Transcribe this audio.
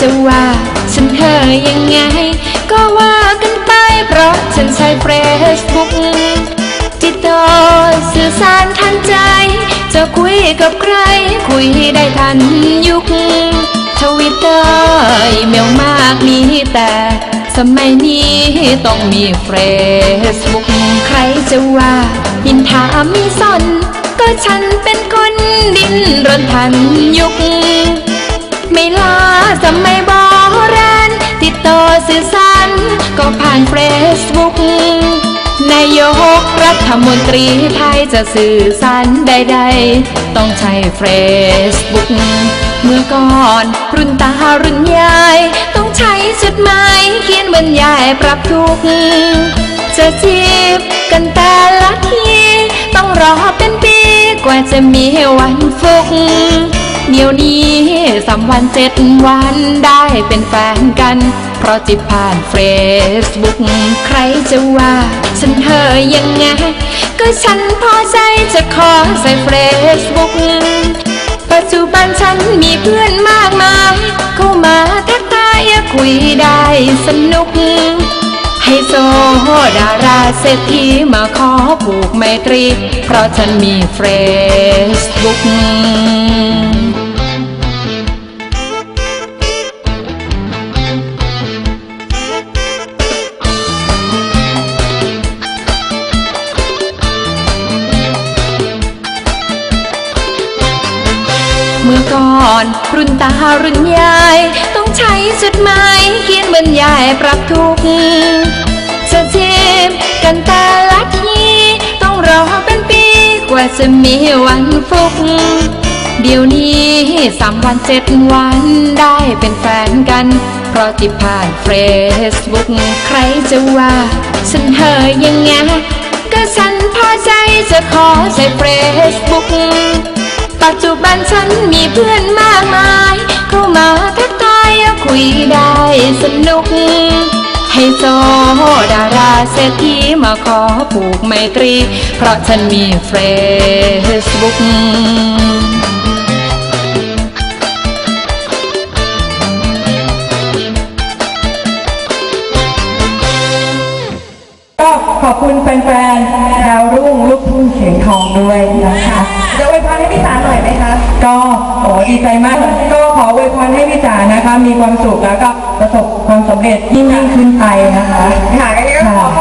จะว่าฉันเธอยังไง ก็ว่ากันไปเพราะฉันใช้เฟซบุ๊กติต่อสื่อสารทันใจ จะคุยกับใคร คุยได้ทันยุคทวิตเตอร์เมลมากมีแต่สมัยนี้ต้องมีเฟซบุ๊กใครจะว่ายินถามมีสน ก็ฉันเป็นคนดิ้นรนทันยุค มัยโบราณติดต่อสื่อสารก็ผ่านเฟซบุ๊กนายกรัฐมนตรีไทยจะสื่อสารใดๆ ต้องใช้เฟซบุ๊กเมื่อก่อนรุ่นตารุ่นยาย ต้องใช้จดหมายเขียนบรรยายปรับทุกข์จะจีบกันแต่ละทีต้องรอเป็นปีกว่าจะมีวันฟุกเดี๋ยวนี้ สามวันเจ็ดวันได้เป็นแฟนกัน เพราะจิบผ่านเฟซบุ๊กใครจะว่า ฉันเธอยังไง ก็ฉันพอใจจะขอใส่เฟซบุ๊กปัจจุบันฉันมีเพื่อนมากมายเข้ามาทักทายคุยได้สนุกให้โซดาราเศรษฐีมาขอผูกไมตรี เพราะฉันมีเฟซบุ๊ก ก่อน รุ่นตารุ่นยาย ต้องใช้จดหมายเขียนบรรยายปรับทุกข์จะจีบกันแต่ละทีต้องรอเป็นปีกว่าจะมีวันฟุก เดี๋ยวนี้สามวันเจ็ดวันได้เป็นแฟนกัน เพราะที่ผ่านเฟซบุ๊กใครจะว่า ฉันเธอยังไงก็ฉันพอใจจะขอใช้เฟซบุ๊ก ปัจจุบันฉันมีเพื่อนมากมาย เข้ามาทักทายคุยได้สนุก ให้โซดาราเศรษฐีมาขอผูกไมตรี เพราะฉันมีเฟซบุ๊กก็ขอบคุณแฟนๆดาวรุ่งลูกทุ่งเขียงทองด้วยนะคะ จะอวยพรให้พี่จ๋าห อดีใจมาก ก็ขออวยพรให้พี่จ๋านะคะ มีความสุขแล้วก็ประสบความสำเร็จยิ่งยิ่งขึ้นไปนะคะ ค่ะก็ขอบ